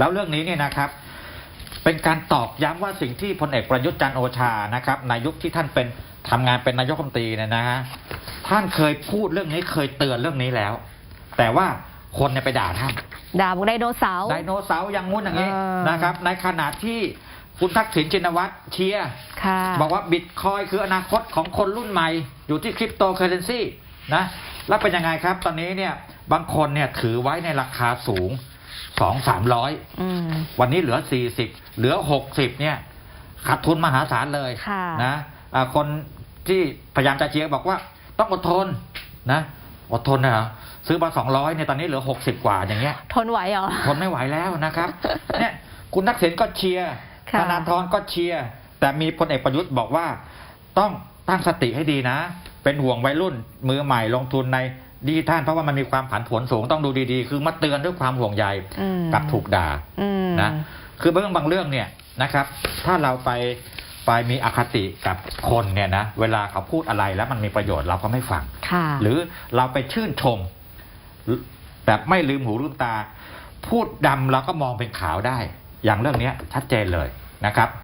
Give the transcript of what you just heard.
แล้วเรื่องนี้เนี่ยนะครับ เป็นการตอกย้ำว่าสิ่งที่พลเอกประยุทธ์จันทร์โอชานะครับในยุคที่ท่านเป็นทำงานเป็นนายกรัฐมนตรีเนี่ยนะฮะท่านเคยพูดเรื่องนี้เคยเตือนเรื่องนี้แล้ว แต่ว่าคนเนี่ยไปด่าท่านด่าบอกไดโนเสาร์ไดโนเสาร์อย่างงู้นอย่างนี้เออนะครับ ในขณะที่คุณทักษิณชินวัตรเชียร์ค่ะบอกว่าบิตคอยคืออนาคตของคนรุ่นใหม่ อยู่ที่คริปโตเคอเรนซีนะแล้วเป็นยังไงครับ ตอนนี้เนี่ยบางคนเนี่ยถือไว้ในราคาสูง สองสามร้อยอืมวันนี้เหลือสี่สิบเหลือหกสิบเนี่ยขาดทุนมหาศาลเลยค่ะนะอ่าคนที่พยายามจะเชียร์บอกว่า ต้องอดทนนะอดทนนะเหรอซื้อมาสองร้อยเนี่ยตอนนี้เหลือหกสิบกว่าอย่างเงี้ย ทนไหวเหรอ ทนไม่ไหวแล้วนะครับ เนี่ยคุณทักษิณก็เชียร์ค่ะธนาธรก็เชียร์แต่มีพลเอกประยุทธ์บอกว่า ต้องตั้งสติให้ดีนะ เป็นห่วงวัยรุ่นมือใหม่ลงทุนใน ดิจิทัลเพราะว่ามันมีความผันผวนสูงต้องดูดีๆ คือมาเตือนด้วยความห่วงใยอืมกลับถูกด่าอืมนะคือเรื่องบางเรื่องเนี่ยนะครับ ถ้าเราไปไปมีอคติกับคนเนี่ยนะเวลาเขาพูดอะไรแล้วมันมีประโยชน์เราก็ไม่ฟังค่ะหรือเราไปชื่นชมแบบไม่ลืมหูลืมตา พูดดำเราก็มองเป็นขาวได้ อย่างเรื่องเนี้ยชัดเจนเลยนะครับ